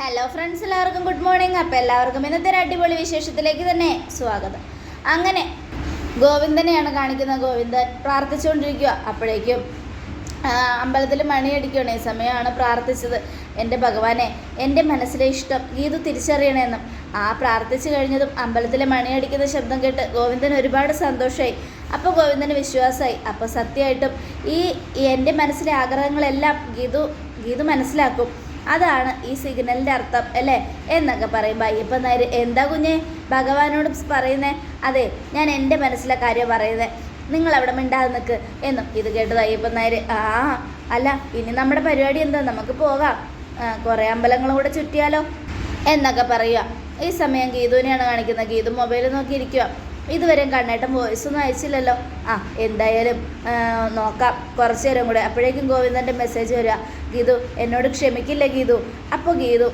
Hello friends എല്ലാവർക്കും good morning അപ്പോൾ എല്ലാവർക്കും ഇന്നത്തെ ഒരു അടിപൊളി വിശേഷത്തിലേക്ക് തന്നെ സ്വാഗതം. അങ്ങനെ ഗോവിന്ദനെയാണ് കാണിക്കുന്നത്. ഗോവിന്ദൻ പ്രാർത്ഥിച്ചുകൊണ്ടിരിക്കുക. അപ്പോഴേക്കും അമ്പലത്തിൽ മണിയടിക്കുകയാണ്. ഈ സമയമാണ് പ്രാർത്ഥിച്ചത്. എന്റെ ഭഗവാനെ എന്റെ മനസ്സിലെ ഇഷ്ടം ഗീതു തിരിച്ചറിയണമെന്നും ആ പ്രാർത്ഥിച്ചു കഴിഞ്ഞതും അമ്പലത്തിലെ മണിയടിക്കുന്ന ശബ്ദം കേട്ട് ഗോവിന്ദൻ ഒരുപാട് സന്തോഷമായി അപ്പോൾ ഗോവിന്ദന് വിശ്വാസമായി. അപ്പോൾ സത്യമായിട്ടും ഈ എന്റെ മനസ്സിലെ ആഗ്രഹങ്ങളെല്ലാം ഗീതു ഗീതു മനസ്സിലാക്കും. അതാണ് ഈ സിഗ്നലിന്റെ അർത്ഥം അല്ലേ? എന്നൊക്കെ പറയുമ്പോൾ അയ്യപ്പൻ നായർ എന്താ കുഞ്ഞെ? ഭഗവാനോട് പറയുന്നേ അതെ ഞാൻ എന്റെ മനസ്സിലെ കാര്യം പറയുന്നത് നിങ്ങൾ അവിടെ മിണ്ടാതെ നിൽക്ക് എന്നും ഇത് കേട്ടത് അയ്യപ്പൻ നായർ ആ അല്ല ഇനി നമ്മുടെ പരിപാടി എന്താ? നമുക്ക് പോകാം. കുറേ അമ്പലങ്ങളും കൂടെ ചുറ്റിയാലോ? എന്നൊക്കെ പറയുക ഈ സമയം ഗീതുവിനെയാണ് കാണിക്കുന്നത്. ഗീതു മൊബൈൽ നോക്കിയിരിക്കുക ഇതുവരെയും കണ്ണേട്ടൻ വോയിസ് ഒന്നും അയച്ചില്ലല്ലോ. ആ എന്തായാലും നോക്കാം. കുറച്ച് നേരം കൂടെ. അപ്പോഴേക്കും ഗോവിന്ദന്റെ മെസ്സേജ് വരിക. ഗീതു എന്നോട് ക്ഷമിക്കില്ല ഗീതു? അപ്പോൾ ഗീതു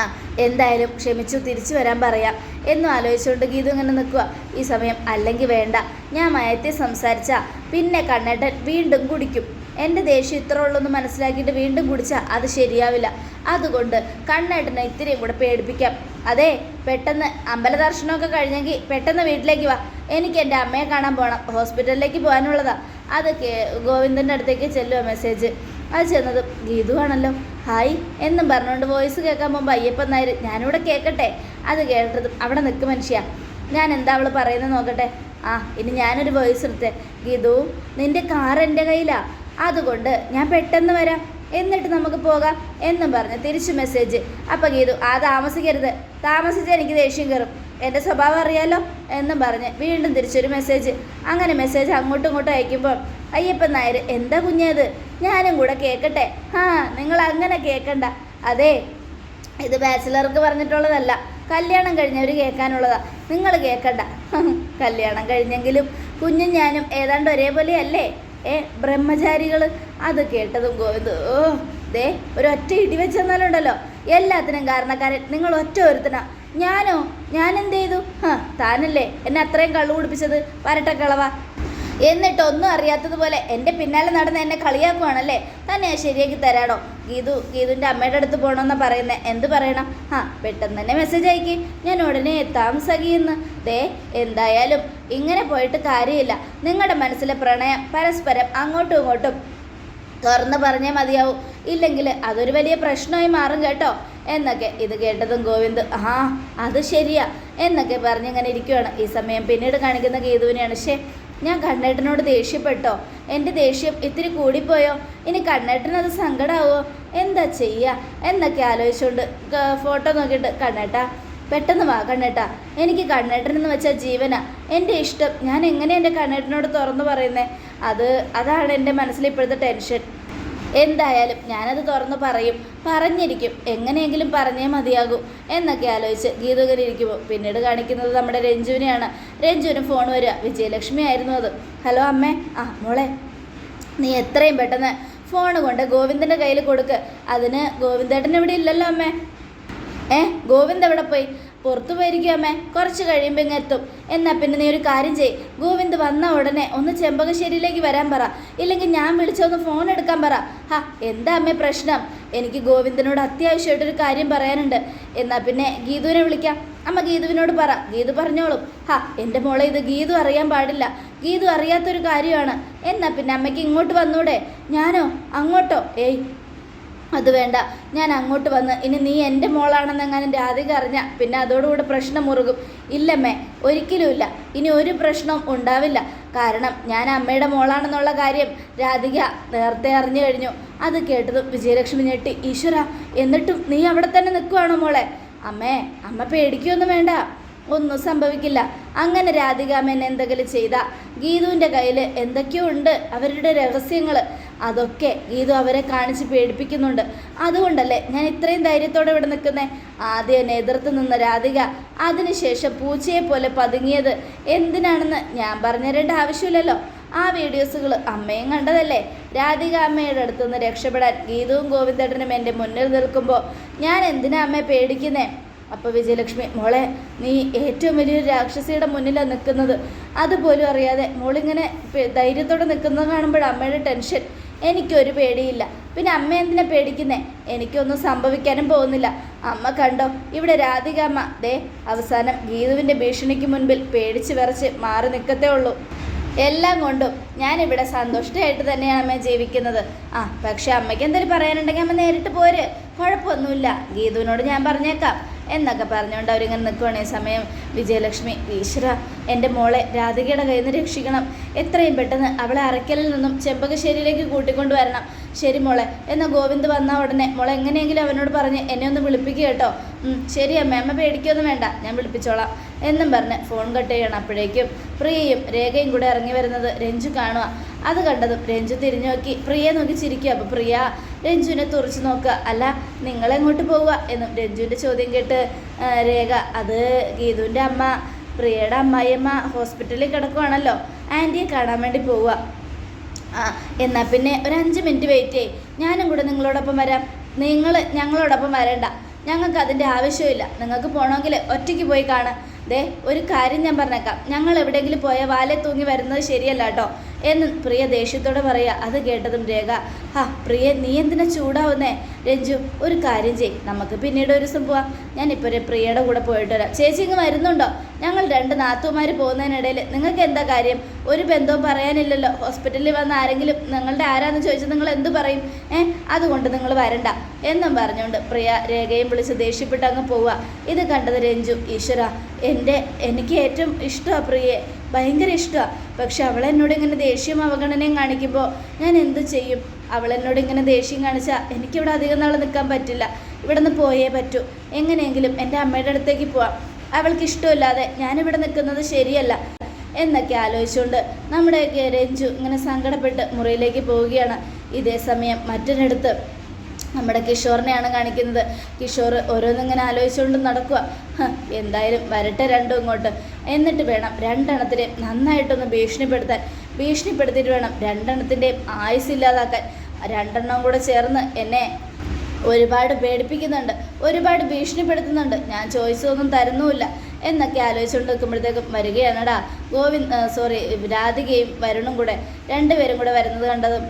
ആ എന്തായാലും ക്ഷമിച്ചു തിരിച്ചു വരാൻ പറയാം. എന്നും ആലോചിച്ചുകൊണ്ട് ഗീതു ഇങ്ങനെ നിൽക്കുക. ഈ സമയം അല്ലെങ്കിൽ വേണ്ട. ഞാൻ മയത്തെ സംസാരിച്ചാൽ പിന്നെ കണ്ണേട്ടൻ വീണ്ടും കുടിക്കും. എന്റെ ദേഷ്യം ഇത്ര ഉള്ളൊന്ന് മനസ്സിലാക്കിയിട്ട് വീണ്ടും കുടിച്ചാൽ അത് ശരിയാവില്ല. അതുകൊണ്ട് കണ്ണേട്ടനെ ഇത്തിരിയും കൂടെ പേടിപ്പിക്കാം. അതെ പെട്ടെന്ന് അമ്പല ദർശനമൊക്കെ കഴിഞ്ഞെങ്കിൽ പെട്ടെന്ന് വീട്ടിലേക്ക് വാ. എനിക്ക് എന്റെ അമ്മയെ കാണാൻ പോകണം ഹോസ്പിറ്റലിലേക്ക് പോകാനുള്ളതാ. അത് ഗോവിന്ദന്റെ അടുത്തേക്ക് ചെല്ലുക മെസ്സേജ്. അത് ചെന്നത് ഗീതു ആണല്ലോ. ഹായ് എന്നും പറഞ്ഞുകൊണ്ട് വോയിസ് കേൾക്കാൻ പോകുമ്പോൾ അയ്യപ്പൻ നായർ ഞാനിവിടെ കേൾക്കട്ടെ അത് കേട്ടതും അവിടെ നിൽക്കും മനുഷ്യ. ഞാൻ എന്താ അവൾ പറയുന്നത് നോക്കട്ടെ? ആ ഇനി ഞാനൊരു വോയിസ് എടുത്തേ. ഗീതു നിന്റെ കാർ എന്റെ കയ്യിലാ. അതുകൊണ്ട് ഞാൻ പെട്ടെന്ന് വരാം. എന്നിട്ട് നമുക്ക് പോകാം എന്നും പറഞ്ഞ് തിരിച്ചു മെസ്സേജ് അപ്പം ഗീതു ആ താമസിക്കരുത്. താമസിച്ചാൽ എനിക്ക് ദേഷ്യം കയറും എന്റെ സ്വഭാവം അറിയാലോ? എന്നും പറഞ്ഞ് വീണ്ടും തിരിച്ചൊരു മെസ്സേജ് അങ്ങനെ മെസ്സേജ് അങ്ങോട്ടും ഇങ്ങോട്ടും അയക്കുമ്പോൾ അയ്യപ്പൻ നായർ എന്താ കുഞ്ഞേത് ഞാനും കൂടെ കേൾക്കട്ടെ ആ നിങ്ങൾ അങ്ങനെ കേൾക്കണ്ട അതെ ഇത് ബാച്ചിലർക്ക് പറഞ്ഞിട്ടുള്ളതല്ല. കല്യാണം കഴിഞ്ഞവർ കേൾക്കാനുള്ളതാ. നിങ്ങൾ കേൾക്കണ്ട കല്യാണം കഴിഞ്ഞെങ്കിലും കുഞ്ഞും ഞാനും ഏതാണ്ട് ഒരേപോലെയല്ലേ? ഏ ബ്രഹ്മചാരികൾ അത് കേട്ടതും ഗോവിന്ദ് ഓ ദേ ഒരൊറ്റ ഇടി വെച്ചെന്നാലുണ്ടല്ലോ. എല്ലാത്തിനും കാരണക്കാരൻ. നിങ്ങൾ ഒറ്റ ഒരുത്തനാ. ഞാനോ? ഞാൻ എന്ത് ചെയ്തു? ഹ താനല്ലേ എന്നെ അത്രയും കള്ളു കുടിപ്പിച്ചത്? വരട്ടക്കളവ എന്നിട്ട് ഒന്നും അറിയാത്തതുപോലെ എന്റെ പിന്നാലെ നടന്ന് എന്നെ കളിയാക്കുവാണല്ലേ? തന്നെ ശരിയാക്കി തരാടോ? ഗീതു ഗീതുവിന്റെ അമ്മയുടെ അടുത്ത് പോകണമെന്നാ പറയുന്നത് എന്ത് പറയണം? ആ പെട്ടെന്ന് തന്നെ മെസ്സേജ് അയക്കി. ഞാൻ ഉടനെ എത്താം സഖിയെന്ന് ദേ എന്തായാലും ഇങ്ങനെ പോയിട്ട് കാര്യമില്ല. നിങ്ങളുടെ മനസ്സിലെ പ്രണയം പരസ്പരം അങ്ങോട്ടും ഇങ്ങോട്ടും തുറന്ന് പറഞ്ഞേ മതിയാവും. ഇല്ലെങ്കിൽ അതൊരു വലിയ പ്രശ്നമായി മാറും കേട്ടോ. എന്നൊക്കെ ഇത് കേട്ടതും ഗോവിന്ദ് ആ അത് ശരിയാ. എന്നൊക്കെ പറഞ്ഞിങ്ങനെ ഇരിക്കുവാണ്. ഈ സമയം പിന്നീട് കാണിക്കുന്ന ഗീതുവിനെയാണ്. ശേ ഞാൻ കണ്ണേട്ടനോട് ദേഷ്യപ്പെട്ടോ? എന്റെ ദേഷ്യം ഇത്തിരി കൂടിപ്പോയോ? ഇനി കണ്ണേട്ടനത് സങ്കടമാവോ എന്താ ചെയ്യുക എന്നൊക്കെ ആലോചിച്ചുകൊണ്ട് ഫോട്ടോ നോക്കിയിട്ട് കണ്ണേട്ടാ പെട്ടെന്ന് വാ കണ്ണേട്ടാ. എനിക്ക് കണ്ണേട്ടനെന്ന് വെച്ചാൽ ജീവന. എന്റെ ഇഷ്ടം. ഞാൻ എങ്ങനെ എന്റെ കണ്ണേട്ടനോട് തുറന്നു പറയുന്നത് അത് അതാണ് എന്റെ മനസ്സിൽ ഇപ്പോഴത്തെ ടെൻഷൻ. എന്തായാലും ഞാനത് തുറന്ന് പറയും. പറഞ്ഞിരിക്കും. എങ്ങനെയെങ്കിലും പറഞ്ഞേ മതിയാകൂ. എന്നൊക്കെ ആലോചിച്ച് ഗീതകരി ഇരിക്കുമ്പോൾ പിന്നീട് കാണിക്കുന്നത് നമ്മുടെ രഞ്ജുവിനെയാണ്. രഞ്ജുവിന് ഫോൺ വരിക. വിജയലക്ഷ്മി ആയിരുന്നു അത്. ഹലോ അമ്മേ. ആ മോളെ. നീ എത്രയും പെട്ടെന്ന് ഫോൺ കൊണ്ട് ഗോവിന്ദന്റെ കയ്യിൽ കൊടുക്ക്. അതിന് ഗോവിന്ദേട്ടൻ ഇവിടെ ഇല്ലല്ലോ അമ്മേ. ഏ? ഗോവിന്ദ് എവിടെ പോയി? പുറത്തു പോയിരിക്കും അമ്മേ. കുറച്ച് കഴിയുമ്പോൾ ഇങ്ങ് എത്തും. എന്നാൽ പിന്നെ നീ ഒരു കാര്യം ചെയ് ഗോവിന്ദ് വന്ന ഉടനെ ഒന്ന് ചെമ്പകശ്ശേരിയിലേക്ക് വരാൻ പറ. ഇല്ലെങ്കിൽ ഞാൻ വിളിച്ചൊന്ന് ഫോൺ എടുക്കാൻ പറ. ഹാ എന്താ അമ്മേ പ്രശ്നം? എനിക്ക് ഗോവിന്ദനോട് അത്യാവശ്യമായിട്ടൊരു കാര്യം പറയാനുണ്ട്. എന്നാൽ പിന്നെ ഗീതുവിനെ വിളിക്കാം. അമ്മ ഗീതുവിനോട് പറ. ഗീതു പറഞ്ഞോളും. ഹാ എന്റെ മോളെ ഇത് ഗീതു അറിയാൻ പാടില്ല. ഗീതു അറിയാത്തൊരു കാര്യമാണ്. എന്നാൽ പിന്നെ അമ്മയ്ക്ക് ഇങ്ങോട്ട് വന്നൂടെ? ഞാനോ? അങ്ങോട്ടോ? ഏയ് അത് വേണ്ട. ഞാൻ അങ്ങോട്ട് വന്ന് ഇനി നീ എന്റെ മോളാണെന്നെങ്ങാനും രാധിക അറിഞ്ഞാൽ പിന്നെ അതോടുകൂടെ പ്രശ്നം മുറുകും. ഇല്ലമ്മേ ഒരിക്കലുമില്ല ഇനി ഒരു പ്രശ്നവും ഉണ്ടാവില്ല. കാരണം ഞാൻ അമ്മയുടെ മോളാണെന്നുള്ള കാര്യം രാധിക നേരത്തെ അറിഞ്ഞു കഴിഞ്ഞു. അത് കേട്ടതും വിജയലക്ഷ്മി ഞെട്ടി ഈശ്വര എന്നിട്ടും നീ അവിടെ തന്നെ നിൽക്കുവാണോ മോളെ? അമ്മേ അമ്മ പേടിക്കൊന്നും വേണ്ട. ഒന്നും സംഭവിക്കില്ല. അങ്ങനെ രാധിക അമ്മ എന്നെ എന്തെങ്കിലും ചെയ്ത ഗീതുവിന്റെ കയ്യിൽ എന്തൊക്കെയോ ഉണ്ട് അവരുടെ രഹസ്യങ്ങൾ അതൊക്കെ ഗീതു അവരെ കാണിച്ച് പേടിപ്പിക്കുന്നുണ്ട്. അതുകൊണ്ടല്ലേ ഞാൻ ഇത്രയും ധൈര്യത്തോടെ ഇവിടെ നിൽക്കുന്നേ? ആദ്യം എന്നെ എതിർത്ത് നിന്ന രാധിക അതിനുശേഷം പൂച്ചയെ പോലെ പതുങ്ങിയത്. എന്തിനാണെന്ന് ഞാൻ പറഞ്ഞുതരേണ്ട ആവശ്യമില്ലല്ലോ. ആ വീഡിയോസുകൾ അമ്മയും കണ്ടതല്ലേ? രാധിക അമ്മയുടെ അടുത്തുനിന്ന് രക്ഷപ്പെടാൻ ഗീതവും ഗോവിന്ദേട്ടനും എന്റെ മുന്നിൽ നിൽക്കുമ്പോൾ ഞാൻ എന്തിനാ അമ്മയെ പേടിക്കുന്നേ? അപ്പോൾ വിജയലക്ഷ്മി മോളെ നീ ഏറ്റവും വലിയൊരു രാക്ഷസിയുടെ മുന്നിലാണ് നിൽക്കുന്നത്. അതുപോലും അറിയാതെ മോളിങ്ങനെ ധൈര്യത്തോടെ നിൽക്കുന്നത് കാണുമ്പോൾ അമ്മയുടെ ടെൻഷൻ. എനിക്കൊരു പേടിയില്ല. പിന്നെ അമ്മ എന്തിനാ പേടിക്കുന്നേ? എനിക്കൊന്നും സംഭവിക്കാനും പോകുന്നില്ല. അമ്മ കണ്ടോ? ഇവിടെ രാധിക അമ്മ. ദേ അവസാനം ഗീതുവിന്റെ ഭീഷണിക്ക് മുൻപിൽ പേടിച്ച് വിറച്ച് മാറി നിൽക്കത്തേ ഉള്ളൂ. എല്ലാം കൊണ്ടും ഞാനിവിടെ സന്തുഷ്ടമായിട്ട് തന്നെയാണ് അമ്മ ജീവിക്കുന്നത്. ആ പക്ഷെ അമ്മയ്ക്ക് എന്തെങ്കിലും പറയാനുണ്ടെങ്കിൽ അമ്മ നേരിട്ട് പോര്. കുഴപ്പമൊന്നുമില്ല. ഗീതുവിനോട് ഞാൻ പറഞ്ഞേക്കാം. എന്നൊക്കെ പറഞ്ഞുകൊണ്ട് അവരിങ്ങനെ നിൽക്കുവാണ് ഈ സമയം വിജയലക്ഷ്മി ഈശ്വര എന്റെ മോളെ രാധികയുടെ കയ്യിൽ നിന്ന് രക്ഷിക്കണം. എത്രയും പെട്ടെന്ന് അവളെ അറയ്ക്കലിൽ നിന്നും ചെമ്പകശ്ശേരിയിലേക്ക് കൂട്ടിക്കൊണ്ട് വരണം. ശരി മോളെ എന്നാൽ ഗോവിന്ദ് വന്ന ഉടനെ. മോളെ എങ്ങനെയെങ്കിലും അവനോട് പറഞ്ഞ് എന്നെ ഒന്ന് വിളിപ്പിക്കുക കേട്ടോ. ശരി അമ്മ അമ്മ പേടിക്കൊന്നും വേണ്ട. ഞാൻ വിളിപ്പിച്ചോളാം. എന്നും പറഞ്ഞ് ഫോൺ കട്ട് ചെയ്യണം. അപ്പോഴേക്കും പ്രിയയും രേഖയും കൂടെ ഇറങ്ങി വരുന്നത് രഞ്ജു കാണുക അത് കണ്ടതും രഞ്ജു തിരിഞ്ഞു നോക്കി. പ്രിയയെ നോക്കി ചിരിക്കുക അപ്പോൾ പ്രിയ രഞ്ജുവിനെ തുറച്ചു നോക്കുക. അല്ല നിങ്ങളെങ്ങോട്ട് പോവുക? എന്നും രഞ്ജുവിന്റെ ചോദ്യം കേട്ട് രേഖ അത് ഗീതുവിന്റെ അമ്മ പ്രിയയുടെ അമ്മായിയമ്മ ഹോസ്പിറ്റലിൽ കിടക്കുവാണല്ലോ. ആന്റിയെ കാണാൻ വേണ്ടി പോവുക. ആ എന്നാൽ പിന്നെ ഒരു അഞ്ച് മിനിറ്റ് വെയിറ്റ് ചെയ്യ്. ഞാനും കൂടെ നിങ്ങളോടൊപ്പം വരാം. നിങ്ങൾ ഞങ്ങളോടൊപ്പം വരണ്ട. ഞങ്ങൾക്ക് അതിന്റെ ആവശ്യമില്ല. നിങ്ങൾക്ക് പോകണമെങ്കിൽ ഒറ്റയ്ക്ക് പോയി കാണാം. ദേ ഒരു കാര്യം ഞാൻ പറഞ്ഞേക്കാം. ഞങ്ങൾ എവിടെയെങ്കിലും പോയാൽ വാലെ തൂങ്ങി വരുന്നത് ശരിയല്ല കേട്ടോ. എന്ന് പ്രിയ ദേഷ്യത്തോടെ പറയുക അത് കേട്ടതും രേഖ. ഹാ പ്രിയ നീ എന്തിനാ ചൂടാവുന്നേ? രഞ്ജു ഒരു കാര്യം ചെയ് നമുക്ക് പിന്നീട് ഒരു ദിവസം പോവാം. ഞാനിപ്പോൾ പ്രിയയുടെ കൂടെ പോയിട്ട് വരാം. ചേച്ചി ഇങ്ങ് വരുന്നുണ്ടോ? ഞങ്ങൾ രണ്ട് നാത്തുമാർ പോകുന്നതിനിടയിൽ നിങ്ങൾക്ക് എന്താ കാര്യം? ഒരു ബന്ധവും പറയാനില്ലല്ലോ. ഹോസ്പിറ്റലിൽ വന്ന ആരെങ്കിലും നിങ്ങളുടെ ആരാന്ന് ചോദിച്ചാൽ നിങ്ങൾ എന്ത് പറയും? ഏ അതുകൊണ്ട് നിങ്ങൾ വരണ്ട. എന്നും പറഞ്ഞുകൊണ്ട് പ്രിയ രേഖയും വിളിച്ച് ദേഷ്യപ്പെട്ട് അങ്ങ് പോവുക ഇത് കണ്ടത് രഞ്ജു. ഈശ്വര എന്റെ എനിക്ക് ഏറ്റവും ഇഷ്ടമാണ് പ്രിയെ. ഭയങ്കര ഇഷ്ടമാണ് പക്ഷെ അവൾ എന്നോട് ഇങ്ങനെ ദേഷ്യം അവഗണനയും കാണിക്കുമ്പോൾ ഞാൻ എന്ത് ചെയ്യും? അവൾ എന്നോട് ഇങ്ങനെ ദേഷ്യം കാണിച്ചാൽ എനിക്കിവിടെ അധികം നാൾ നിൽക്കാൻ പറ്റില്ല. ഇവിടെ നിന്ന് പോയേ പറ്റൂ. എങ്ങനെയെങ്കിലും എന്റെ അമ്മയുടെ അടുത്തേക്ക് പോവാം. അവൾക്ക് ഇഷ്ടമില്ലാതെ ഞാനിവിടെ നിൽക്കുന്നത് ശരിയല്ല. എന്നൊക്കെ ആലോചിച്ചുകൊണ്ട് നമ്മുടെയൊക്കെ രഞ്ജു ഇങ്ങനെ സങ്കടപ്പെട്ട് മുറിയിലേക്ക് പോവുകയാണ്. ഇതേ സമയം മറ്റൊരിടത്ത് നമ്മുടെ കിഷോറിനെയാണ് കാണിക്കുന്നത്. കിഷോർ ഓരോന്നിങ്ങനെ ആലോചിച്ചുകൊണ്ട് നടക്കുക എന്തായാലും വരട്ടെ രണ്ടും ഇങ്ങോട്ട്. എന്നിട്ട് വേണം രണ്ടെണ്ണത്തിനെ നന്നായിട്ടൊന്ന് ഭീഷണിപ്പെടുത്താൻ. ഭീഷണിപ്പെടുത്തിയിട്ട് വേണം രണ്ടെണ്ണത്തിന്റെയും ആയുസ് ഇല്ലാതാക്കാൻ രണ്ടെണ്ണം കൂടെ ചേർന്ന് എന്നെ ഒരുപാട് പേടിപ്പിക്കുന്നുണ്ട്. ഒരുപാട് ഭീഷണിപ്പെടുത്തുന്നുണ്ട്. ഞാൻ ചോയ്സൊന്നും തരുന്നുമില്ല. എന്നൊക്കെ ആലോചിച്ചുകൊണ്ട് നിൽക്കുമ്പോഴത്തേക്കും വരികയാണടാ. ഗോവിന്ദ് സോറി രാധികയും വരുണും കൂടെ രണ്ടുപേരും കൂടെ വരുന്നത് കണ്ടതും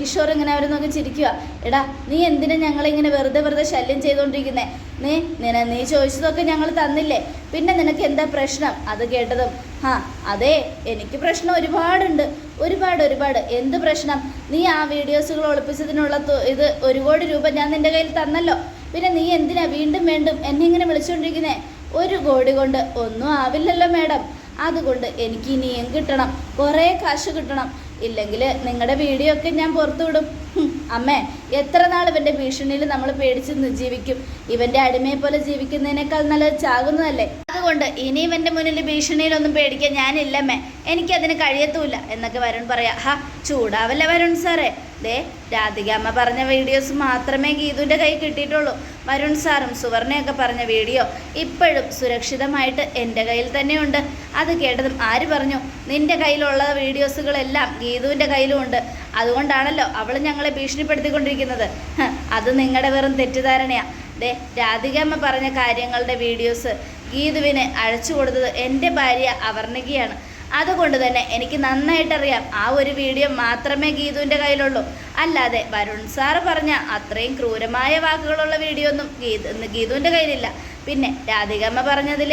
കിഷോർ ഇങ്ങനെ അവരെ നോക്കി ചിരിക്കുക എടാ നീ എന്തിനാ ഞങ്ങളിങ്ങനെ വെറുതെ വെറുതെ ശല്യം ചെയ്തുകൊണ്ടിരിക്കുന്നേ നീ നിന നീ ചോദിച്ചതൊക്കെ ഞങ്ങൾ തന്നില്ലേ? പിന്നെ നിനക്ക് എന്താ പ്രശ്നം? അത് കേട്ടതും ഹാ അതെ എനിക്ക് പ്രശ്നം ഒരുപാടുണ്ട്. ഒരുപാട് ഒരുപാട്. എന്ത് പ്രശ്നം? നീ ആ വീഡിയോസുകൾ ഒളിപ്പിച്ചതിനുള്ള ഇത് ഒരു കോടി രൂപ ഞാൻ നിന്റെ കയ്യിൽ തന്നല്ലോ. പിന്നെ നീ എന്തിനാ വീണ്ടും വീണ്ടും എന്നെ ഇങ്ങനെ വിളിച്ചുകൊണ്ടിരിക്കുന്നേ ഒരു കോടി കൊണ്ട് ഒന്നും ആവില്ലല്ലോ മാഡം. അതുകൊണ്ട് എനിക്ക് ഇനിയും കിട്ടണം. കുറേ കാശ് കിട്ടണം. ഇല്ലെങ്കിൽ നിങ്ങളുടെ വീഡിയോ ഒക്കെ ഞാൻ പുറത്തു വിടും. ഹും, അമ്മേ എത്ര നാൾ ഇവന്റെ ഭീഷണിയിൽ നമ്മൾ പേടിച്ച് ജീവിക്കും ഇവന്റെ അടിമയെ പോലെ ജീവിക്കുന്നതിനേക്കാൾ നല്ല ചാകുന്നതല്ലേ? അതുകൊണ്ട് ഇനിയും എന്റെ മുന്നിൽ ഭീഷണിയിലൊന്നും പേടിക്കാൻ ഞാനില്ലമ്മേ എനിക്കതിന് കഴിയത്തുമില്ല എന്നൊക്കെ വരുൺ പറയാം. ഹാ ചൂടാവല്ല വരുൺ സാറേ. ദേ രാധികാമ്മ പറഞ്ഞ വീഡിയോസ് മാത്രമേ ഗീതുവിന്റെ കൈ കിട്ടിയിട്ടുള്ളൂ. വരുൺ സാറും സുവർണയൊക്കെ പറഞ്ഞ വീഡിയോ ഇപ്പോഴും സുരക്ഷിതമായിട്ട് എന്റെ കയ്യിൽ തന്നെയുണ്ട്. അത് കേട്ടതും ആര് പറഞ്ഞു? നിന്റെ കയ്യിലുള്ള വീഡിയോസുകളെല്ലാം ഗീതുവിന്റെ കയ്യിലും ഉണ്ട്. അതുകൊണ്ടാണല്ലോ അവൾ ഞങ്ങളെ ഭീഷണിപ്പെടുത്തിക്കൊണ്ടിരിക്കുന്നത്. അത് നിങ്ങളുടെ വെറും തെറ്റിദ്ധാരണയാണ് ദേ രാധികമ്മ പറഞ്ഞ കാര്യങ്ങളുടെ വീഡിയോസ് ഗീതുവിന് അഴച്ചു കൊടുത്തത് എന്റെ ഭാര്യ അവർണികയാണ്. അതുകൊണ്ട് തന്നെ എനിക്ക് നന്നായിട്ടറിയാം ആ ഒരു വീഡിയോ മാത്രമേ ഗീതുവിന്റെ കയ്യിലുള്ളൂ. അല്ലാതെ വരുൺ സാറ് പറഞ്ഞ അത്രയും ക്രൂരമായ വാക്കുകളുള്ള വീഡിയോ ഒന്നും ഗീതു ഗീതുവിന്റെ കയ്യിലില്ല. പിന്നെ രാധികമ്മ പറഞ്ഞതിൽ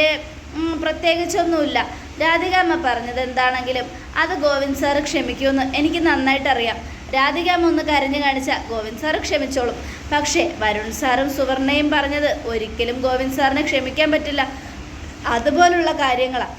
പ്രത്യേകിച്ചൊന്നുമില്ല. രാധികമ്മ പറഞ്ഞത് എന്താണെങ്കിലും അത് ഗോവിന്ദ് സാറ് ക്ഷമിക്കുമെന്ന് എനിക്ക് നന്നായിട്ടറിയാം. രാധികാമ്മ ഒന്ന് കരഞ്ഞു കാണിച്ച ഗോവിന്ദ് സാർ ക്ഷമിച്ചോളും. പക്ഷേ വരുൺ സാറും സുവർണയും പറഞ്ഞത് ഒരിക്കലും ഗോവിന്ദ് സാറിനെ ക്ഷമിക്കാൻ പറ്റില്ല. അതുപോലുള്ള കാര്യങ്ങളാണ്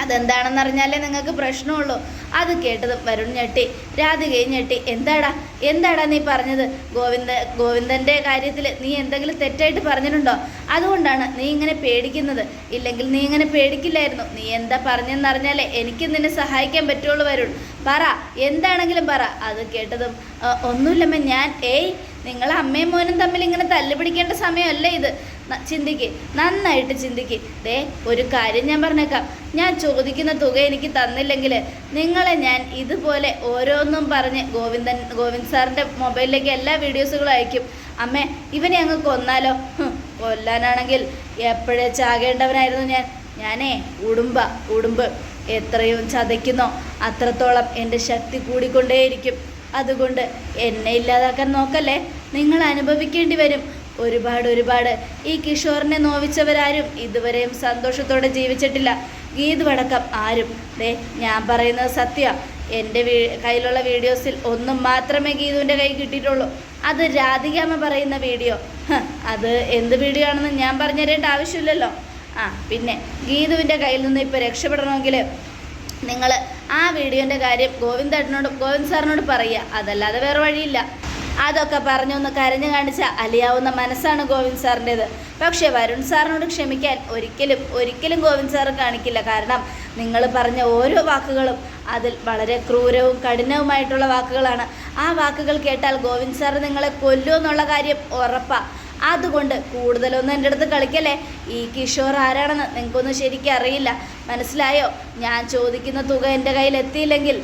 അതെന്താണെന്ന് അറിഞ്ഞാലേ നിങ്ങൾക്ക് പ്രശ്നമുള്ളൂ. അത് കേട്ടതും വരുൺ ഞെട്ടി. രാധികയും ഞെട്ടി. എന്താടാ? എന്താടാ നീ പറഞ്ഞത്? ഗോവിന്ദ ഗോവിന്ദന്റെ കാര്യത്തിൽ നീ എന്തെങ്കിലും തെറ്റായിട്ട് പറഞ്ഞിട്ടുണ്ടോ? അതുകൊണ്ടാണ് നീ ഇങ്ങനെ പേടിക്കുന്നത്. ഇല്ലെങ്കിൽ നീ ഇങ്ങനെ പേടിക്കില്ലായിരുന്നു. നീ എന്താ പറഞ്ഞെന്നറിഞ്ഞാലേ എനിക്ക് നിന്നെ സഹായിക്കാൻ പറ്റുള്ളൂ വരുൺ. പറ എന്താണെങ്കിലും പറ. അത് കേട്ടതും "ആ, ഒന്നുമില്ലമ്മ ഞാൻ ഏയ് നിങ്ങൾ അമ്മയും മോനും തമ്മിൽ ഇങ്ങനെ തല്ലുപിടിക്കേണ്ട സമയമല്ലേ ഇത്? ചിന്തിക്ക് നന്നായിട്ട് ചിന്തിക്ക്. ദേ ഒരു കാര്യം ഞാൻ പറഞ്ഞേക്കാം. ഞാൻ ചോദിക്കുന്ന തുക എനിക്ക് തന്നില്ലെങ്കിൽ നിങ്ങളെ ഞാൻ ഇതുപോലെ ഓരോന്നും പറഞ്ഞ് ഗോവിന്ദൻ ഗോവിന്ദ് സാറിന്റെ മൊബൈലിലേക്ക് എല്ലാ വീഡിയോസുകളും അയക്കും. അമ്മേ ഇവനെ അങ്ങ് കൊന്നാലോ? കൊല്ലാനാണെങ്കിൽ എപ്പോഴേ ചാകേണ്ടവനായിരുന്നു ഞാൻ? ഞാനേ ഉടുമ്പ ഉടുമ്പ് എത്രയും ചതയ്ക്കുന്നോ അത്രത്തോളം എന്റെ ശക്തി കൂടിക്കൊണ്ടേയിരിക്കും. അതുകൊണ്ട് എന്നെ ഇല്ലാതാക്കാൻ നോക്കല്ലേ? നിങ്ങൾ അനുഭവിക്കേണ്ടി വരും. ഒരുപാട് ഒരുപാട്. ഈ കിഷോറിനെ നോവിച്ചവരാരും ഇതുവരെയും സന്തോഷത്തോടെ ജീവിച്ചിട്ടില്ല. ഗീതുവടക്കം ആരും. ദേ ഞാൻ പറയുന്നത് സത്യ. എന്റെ വീ കയ്യിലുള്ള വീഡിയോസിൽ ഒന്നും മാത്രമേ ഗീതുവിന്റെ കൈ കിട്ടിയിട്ടുള്ളൂ. അത് രാധികാമ്മ പറയുന്ന വീഡിയോ. അത് എന്ത് വീഡിയോ ആണെന്ന് ഞാൻ പറഞ്ഞുതരേണ്ട ആവശ്യമില്ലല്ലോ. ആ പിന്നെ ഗീതുവിന്റെ കയ്യിൽ നിന്ന് ഇപ്പോൾ രക്ഷപ്പെടണമെങ്കിൽ നിങ്ങൾ ആ വീഡിയോന്റെ കാര്യം ഗോവിന്ദേട്ടനോട് ഗോവിന്ദ് സാറിനോട് പറയുക. അതല്ലാതെ വേറെ വഴിയില്ല. അതൊക്കെ പറഞ്ഞൊന്ന് കരഞ്ഞു കാണിച്ച അലിയാവുന്ന മനസ്സാണ് ഗോവിന്ദ് സാറിന്റെത്. പക്ഷേ വരുൺ സാറിനോട് ക്ഷമിക്കാൻ ഒരിക്കലും ഒരിക്കലും ഗോവിന്ദ് സാറ് കാണിക്കില്ല. കാരണം നിങ്ങൾ പറഞ്ഞ ഓരോ വാക്കുകളും അതിൽ വളരെ ക്രൂരവും കഠിനവുമായിട്ടുള്ള വാക്കുകളാണ്. ആ വാക്കുകൾ കേട്ടാൽ ഗോവിന്ദ് സാർ നിങ്ങളെ കൊല്ലൂ എന്നുള്ള കാര്യം ഉറപ്പാണ് അതുകൊണ്ട് കൂടുതലൊന്നും എന്റെ അടുത്ത് കളിക്കല്ലേ? ഈ കിഷോർ ആരാണെന്ന് നിങ്ങൾക്കൊന്നും ശരിക്കും അറിയില്ല. മനസ്സിലായോ? ഞാൻ ചോദിക്കുന്ന തുക എന്റെ കയ്യിൽ എത്തിയില്ലെങ്കിൽ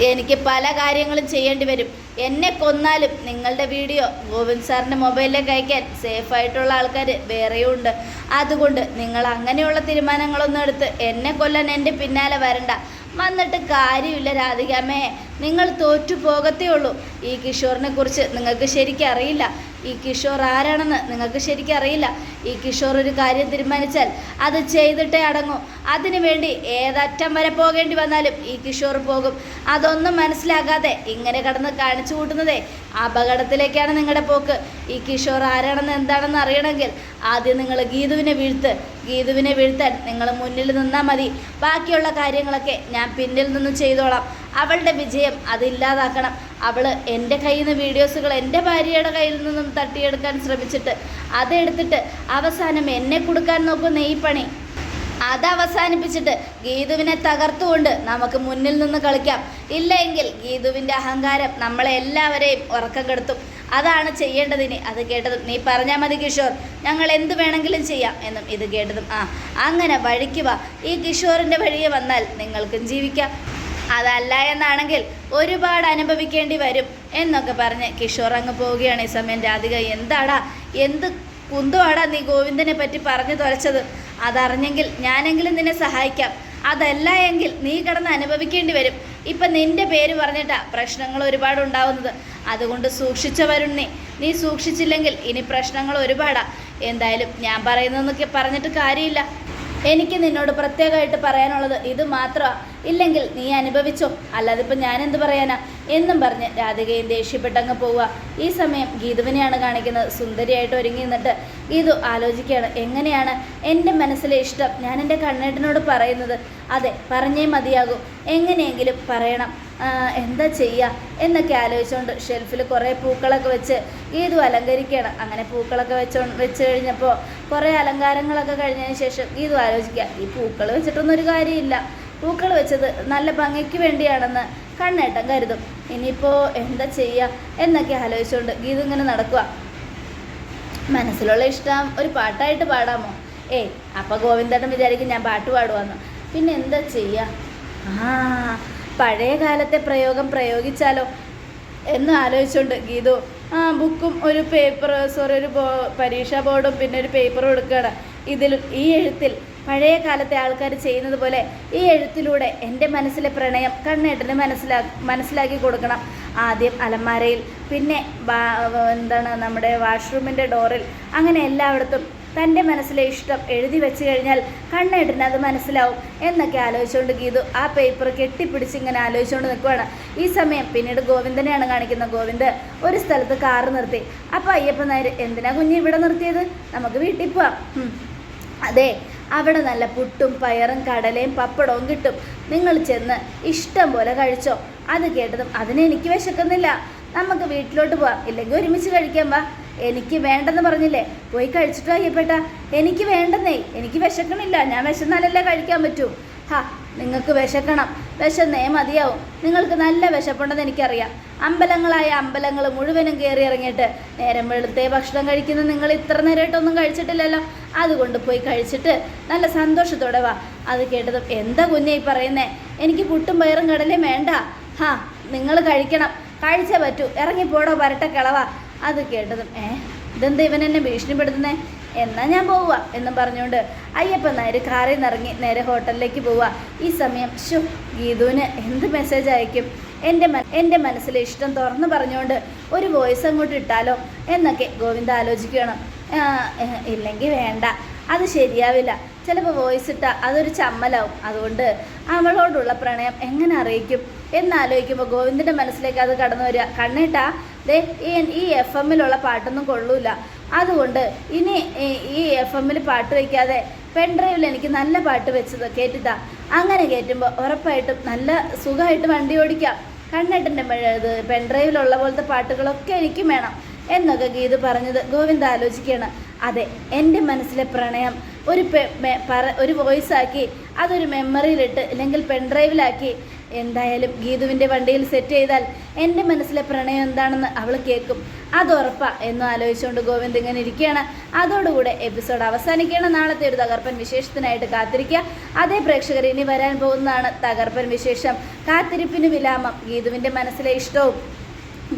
എനിക്ക് പല കാര്യങ്ങളും ചെയ്യേണ്ടി വരും. എന്നെ കൊന്നാലും നിങ്ങളുടെ വീഡിയോ ഗോവിന്ദ് സാറിന്റെ മൊബൈലിലേക്ക് അയക്കാൻ സേഫായിട്ടുള്ള ആൾക്കാർ വേറെയും ഉണ്ട്. അതുകൊണ്ട് നിങ്ങൾ അങ്ങനെയുള്ള തീരുമാനങ്ങളൊന്നും എടുത്ത് എന്നെ കൊല്ലാൻ എന്റെ പിന്നാലെ വരണ്ട. വന്നിട്ട് കാര്യമില്ല രാധികാമേ നിങ്ങൾ തോറ്റു പോകത്തേ ഉള്ളൂ. ഈ കിഷോറിനെ കുറിച്ച് നിങ്ങൾക്ക് ശരിക്കും അറിയില്ല ഈ കിഷോർ ആരാണെന്ന് നിങ്ങൾക്ക് ശരിക്കും അറിയില്ല. ഈ കിഷോർ ഒരു കാര്യം തീരുമാനിച്ചാൽ അത് ചെയ്തിട്ടേ അടങ്ങൂ. അതിനുവേണ്ടി ഏതറ്റം വരെ പോകേണ്ടി വന്നാലും ഈ കിഷോർ പോകും. അതൊന്നും മനസ്സിലാക്കാതെ ഇങ്ങനെ കടന്ന് കാണിച്ചു കൂട്ടുന്നതേ അപകടത്തിലേക്കാണ് നിങ്ങളുടെ പോക്ക്. ഈ കിഷോർ ആരാണെന്ന് എന്താണെന്ന് അറിയണമെങ്കിൽ ആദ്യം നിങ്ങൾ ഗീതുവിനെ വീഴ്ത്ത്. ഗീതുവിനെ വീഴ്ത്താൻ നിങ്ങൾ മുന്നിൽ നിന്നാൽ മതി. ബാക്കിയുള്ള കാര്യങ്ങളൊക്കെ ഞാൻ പിന്നിൽ നിന്ന് ചെയ്തോളാം. അവളുടെ വിജയം അതില്ലാതാക്കണം അവൾ എന്റെ കയ്യിൽ നിന്ന് വീഡിയോസുകൾ എന്റെ ഭാര്യയുടെ കയ്യിൽ നിന്നും തട്ടിയെടുക്കാൻ ശ്രമിച്ചിട്ട് അതെടുത്തിട്ട് അവസാനം എന്നെ കൊടുക്കാൻ നോക്കുന്ന ഈ പണി. അത് അവസാനിപ്പിച്ചിട്ട് ഗീതുവിനെ തകർത്തുകൊണ്ട് നമുക്ക് മുന്നിൽ നിന്ന് കളിക്കാം. ഇല്ലെങ്കിൽ ഗീതുവിന്റെ അഹങ്കാരം നമ്മളെ എല്ലാവരെയും ഉറക്കം കെടുത്തും. അതാണ് ചെയ്യേണ്ടതിന് അത് കേട്ടതും നീ പറഞ്ഞാൽ മതി കിഷോർ. ഞങ്ങൾ എന്ത് വേണമെങ്കിലും ചെയ്യാം എന്നും ഇത് കേട്ടതും. ആ അങ്ങനെ വഴിക്ക് വാ. ഈ കിഷോറിന്റെ വഴിയെ വന്നാൽ നിങ്ങൾക്കും ജീവിക്കാം. അതല്ല എന്നാണെങ്കിൽ ഒരുപാട് അനുഭവിക്കേണ്ടി വരും എന്നൊക്കെ പറഞ്ഞ് കിഷോർ അങ്ങ് പോവുകയാണ് ഈ സമയം. രാധിക എന്താടാ? എന്ത് കുന്തുവാടാ നീ ഗോവിന്ദനെ പറ്റി പറഞ്ഞു തുലച്ചത്? അതറിഞ്ഞെങ്കിൽ ഞാനെങ്കിലും നിന്നെ സഹായിക്കാം. അതല്ല എങ്കിൽ നീ കിടന്ന് അനുഭവിക്കേണ്ടി വരും. ഇപ്പം നിന്റെ പേര് പറഞ്ഞിട്ടാ പ്രശ്നങ്ങൾ ഒരുപാട് ഉണ്ടാവുന്നത്. അതുകൊണ്ട് സൂക്ഷിച്ച വരുണ്ണി. നീ സൂക്ഷിച്ചില്ലെങ്കിൽ ഇനി പ്രശ്നങ്ങൾ ഒരുപാടാ. എന്തായാലും ഞാൻ പറയുന്നതെന്നൊക്കെ പറഞ്ഞിട്ട് കാര്യമില്ല. എനിക്ക് നിന്നോട് പ്രത്യേകമായിട്ട് പറയാനുള്ളത് ഇത് മാത്രമാണ് ഇല്ലെങ്കിൽ നീ അനുഭവിച്ചോ? അല്ലാതെ ഇപ്പം ഞാൻ എന്ത് പറയാനാ? എന്നും പറഞ്ഞ് രാധികയും ദേഷ്യപ്പെട്ടങ്ങ് പോവുക. ഈ സമയം ഗീതുവിനെയാണ് കാണിക്കുന്നത്. സുന്ദരിയായിട്ട് ഒരുങ്ങി നിന്നിട്ട് ഗീതു ആലോചിക്കുകയാണ്. എങ്ങനെയാണ്? എന്റെ മനസ്സിലെ ഇഷ്ടം. ഞാൻ എന്റെ കണ്ണേട്ടനോട് പറയുന്നത്. അതെ പറഞ്ഞേ മതിയാകൂ. എങ്ങനെയെങ്കിലും പറയണം. എന്താ ചെയ്യുക എന്നൊക്കെ ആലോചിച്ചുകൊണ്ട് ഷെൽഫിൽ കുറേ പൂക്കളൊക്കെ വെച്ച് ഗീതു അലങ്കരിക്കുകയാണ്. അങ്ങനെ പൂക്കളൊക്കെ വെച്ചോ വെച്ച് കഴിഞ്ഞപ്പോൾ കുറേ അലങ്കാരങ്ങളൊക്കെ കഴിഞ്ഞതിന് ശേഷം ഗീതു ആലോചിക്കുക. ഈ പൂക്കൾ വെച്ചിട്ടൊന്നും ഒരു കാര്യമില്ല. പൂക്കൾ വെച്ചത് നല്ല ഭംഗിക്ക് വേണ്ടിയാണെന്ന് കണ്ണേട്ടൻ കരുതും. ഇനിയിപ്പോൾ എന്താ ചെയ്യുക എന്നൊക്കെ ആലോചിച്ചുകൊണ്ട് ഗീതു ഇങ്ങനെ നടക്കുക മനസ്സിലുള്ള ഇഷ്ടം ഒരു പാട്ടായിട്ട് പാടാമോ? ഏയ് അപ്പോൾ ഗോവിന്ദേട്ടൻ വിചാരിക്കും ഞാൻ പാട്ട് പാടുവാന്ന്. പിന്നെ എന്താ ചെയ്യുക ആ പഴയ കാലത്തെ പ്രയോഗം പ്രയോഗിച്ചാലോ? എന്ന് ആലോചിച്ചുകൊണ്ട് ഗീതു ആ ബുക്കും ഒരു പേപ്പർ സോറി ഒരു ബോ പരീക്ഷാ ബോർഡും പിന്നെ ഒരു പേപ്പറും എടുക്കുകയാണ്. ഇതിൽ ഈ എഴുത്തിൽ പഴയ കാലത്തെ ആൾക്കാർ ചെയ്യുന്നത് പോലെ ഈ എഴുത്തിലൂടെ എന്റെ മനസ്സിലെ പ്രണയം കണ്ണേട്ടന് മനസ്സിലാ മനസ്സിലാക്കി കൊടുക്കണം. ആദ്യം അലമാരയിൽ പിന്നെ എന്താണ് നമ്മുടെ വാഷ്റൂമിന്റെ ഡോറിൽ അങ്ങനെ എല്ലായിടത്തും തന്റെ മനസ്സിലെ ഇഷ്ടം എഴുതി വെച്ച് കഴിഞ്ഞാൽ കണ്ണേട്ടന് അത് മനസ്സിലാവും എന്നൊക്കെ ആലോചിച്ചുകൊണ്ട് ഗീതു ആ പേപ്പർ കെട്ടിപ്പിടിച്ച് ഇങ്ങനെ ആലോചിച്ചുകൊണ്ട് നിൽക്കുവാണ്. ഈ സമയം പിന്നീട് ഗോവിന്ദനെയാണ് കാണിക്കുന്നത് ഗോവിന്ദ് ഒരു സ്ഥലത്ത് കാറ് നിർത്തി. അപ്പോൾ അയ്യപ്പൻ നായർ എന്തിനാ കുഞ്ഞ് ഇവിടെ നിർത്തിയത്? നമുക്ക് വീട്ടിൽ പോവാം. അതെ അവിടെ നല്ല പുട്ടും പയറും കടലയും പപ്പടവും കിട്ടും. നിങ്ങൾ ചെന്ന് ഇഷ്ടം പോലെ കഴിച്ചോ. അത് കേട്ടതും അതിനെനിക്ക് വിശക്കുന്നില്ല. നമുക്ക് വീട്ടിലോട്ട് പോവാം. ഇല്ലെങ്കിൽ ഒരുമിച്ച് കഴിക്കാൻ വാ. എനിക്ക് വേണ്ടെന്ന് പറഞ്ഞില്ലേ? പോയി കഴിച്ചിട്ട് അയ്യപ്പേട്ട എനിക്ക് വേണ്ടെന്നേ. എനിക്ക് വിശക്കണില്ല ഞാൻ വിശന്നാലല്ലേ കഴിക്കാൻ പറ്റൂ. ഹാ നിങ്ങൾക്ക് വിശക്കണം. വിശന്നേ മതിയാവും. നിങ്ങൾക്ക് നല്ല വിശപ്പുണ്ടെന്ന് എനിക്കറിയാം. അമ്പലങ്ങളായ അമ്പലങ്ങൾ മുഴുവനും കയറി ഇറങ്ങിയിട്ട് നേരം വെളുത്തേ ഭക്ഷണം കഴിക്കുന്ന നിങ്ങൾ ഇത്ര നേരമായിട്ടൊന്നും കഴിച്ചിട്ടില്ലല്ലോ. അതുകൊണ്ട് പോയി കഴിച്ചിട്ട് നല്ല സന്തോഷത്തോടെ വാ. അത് കേട്ടതും എന്താ കുഞ്ഞേ ഈ പറയുന്നേ? എനിക്ക് പുട്ടും പയറും കടലയും വേണ്ട. ഹാ നിങ്ങൾ കഴിക്കണം. കഴിച്ചേ പറ്റൂ. ഇറങ്ങിപ്പോടോ വരട്ടെ കിളവാ. അത് കേട്ടതും ഏ ഇതെന്താ ഇവൻ എന്നെ ഭീഷണിപ്പെടുത്തുന്നേ? എന്നാ ഞാൻ പോവുക എന്നും പറഞ്ഞുകൊണ്ട് അയ്യപ്പൻ നായർ കാറിൽ നിറങ്ങി നേരെ ഹോട്ടലിലേക്ക് പോവുക ഈ സമയം ഷോ ഗീതുവിന് എന്ത് മെസ്സേജ് അയക്കും? എന്റെ മന എന്റെ മനസ്സിലെ ഇഷ്ടം തുറന്നു പറഞ്ഞുകൊണ്ട് ഒരു വോയിസ് അങ്ങോട്ട് ഇട്ടാലോ? എന്നൊക്കെ ഗോവിന്ദ ആലോചിക്കണം ഇല്ലെങ്കിൽ വേണ്ട അത് ശരിയാവില്ല. ചിലപ്പോൾ വോയിസ് ഇട്ടാൽ അതൊരു ചമ്മലാവും. അതുകൊണ്ട് അവളോടുള്ള പ്രണയം എങ്ങനെ അറിയിക്കും? എന്നാലോചിക്കുമ്പോൾ ഗോവിന്ദന്റെ മനസ്സിലേക്ക് അത് കടന്നു വരിക. കണ്ണേട്ടാ ദേ ഈ എഫ് എമ്മിലുള്ള പാട്ടൊന്നും കൊള്ളൂല. അതുകൊണ്ട് ഇനി ഈ- ഈ എഫ് എമ്മിൽ പാട്ട് വയ്ക്കാതെ പെൺഡ്രൈവിൽ എനിക്ക് നല്ല പാട്ട് വെച്ചത് കേട്ടിട്ടാ അങ്ങനെ കയറ്റുമ്പോൾ ഉറപ്പായിട്ടും നല്ല സുഖമായിട്ട് വണ്ടി ഓടിക്കാം. കണ്ണേട്ടന്റെ ഇത് പെൺഡ്രൈവിലുള്ള പോലത്തെ പാട്ടുകളൊക്കെ എനിക്കും വേണം. എന്നൊക്കെ ഗീത് പറഞ്ഞത് ഗോവിന്ദ ആലോചിക്കുകയാണ്. അതെ എന്റെ മനസ്സിലെ പ്രണയം ഒരു പറ- ഒരു വോയിസ് ആക്കി അതൊരു മെമ്മറിയിലിട്ട് അല്ലെങ്കിൽ പെൺഡ്രൈവിലാക്കി എന്തായാലും ഗീതുവിന്റെ വണ്ടിയിൽ സെറ്റ് ചെയ്താൽ എന്റെ മനസ്സിലെ പ്രണയം എന്താണെന്ന് അവൾ കേൾക്കും. അത് ഉറപ്പാ എന്ന് ആലോചിച്ചുകൊണ്ട് ഗോവിന്ദ് ഇങ്ങനെ ഇരിക്കുകയാണ്. അതോടുകൂടെ എപ്പിസോഡ് അവസാനിക്കുകയാണ്. നാളത്തെ ഒരു തകർപ്പൻ വിശേഷത്തിനായിട്ട് കാത്തിരിക്കുക. അതേ പ്രേക്ഷകർ ഇനി വരാൻ പോകുന്നതാണ് തകർപ്പൻ വിശേഷം. കാത്തിരിപ്പിന് വിലാമം ഗീതുവിന്റെ മനസ്സിലെ ഇഷ്ടവും.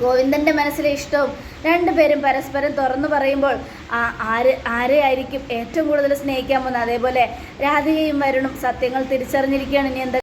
ഗോവിന്ദന്റെ മനസ്സിലെ ഇഷ്ടവും രണ്ടുപേരും പരസ്പരം തുറന്നു പറയുമ്പോൾ ആ ആര് ആരെയായിരിക്കും ഏറ്റവും കൂടുതൽ സ്നേഹിക്കാൻ പോകുന്നത്? അതേപോലെ രാധികയും വരുണും സത്യങ്ങൾ തിരിച്ചറിഞ്ഞിരിക്കുകയാണ്. ഇനി എന്താ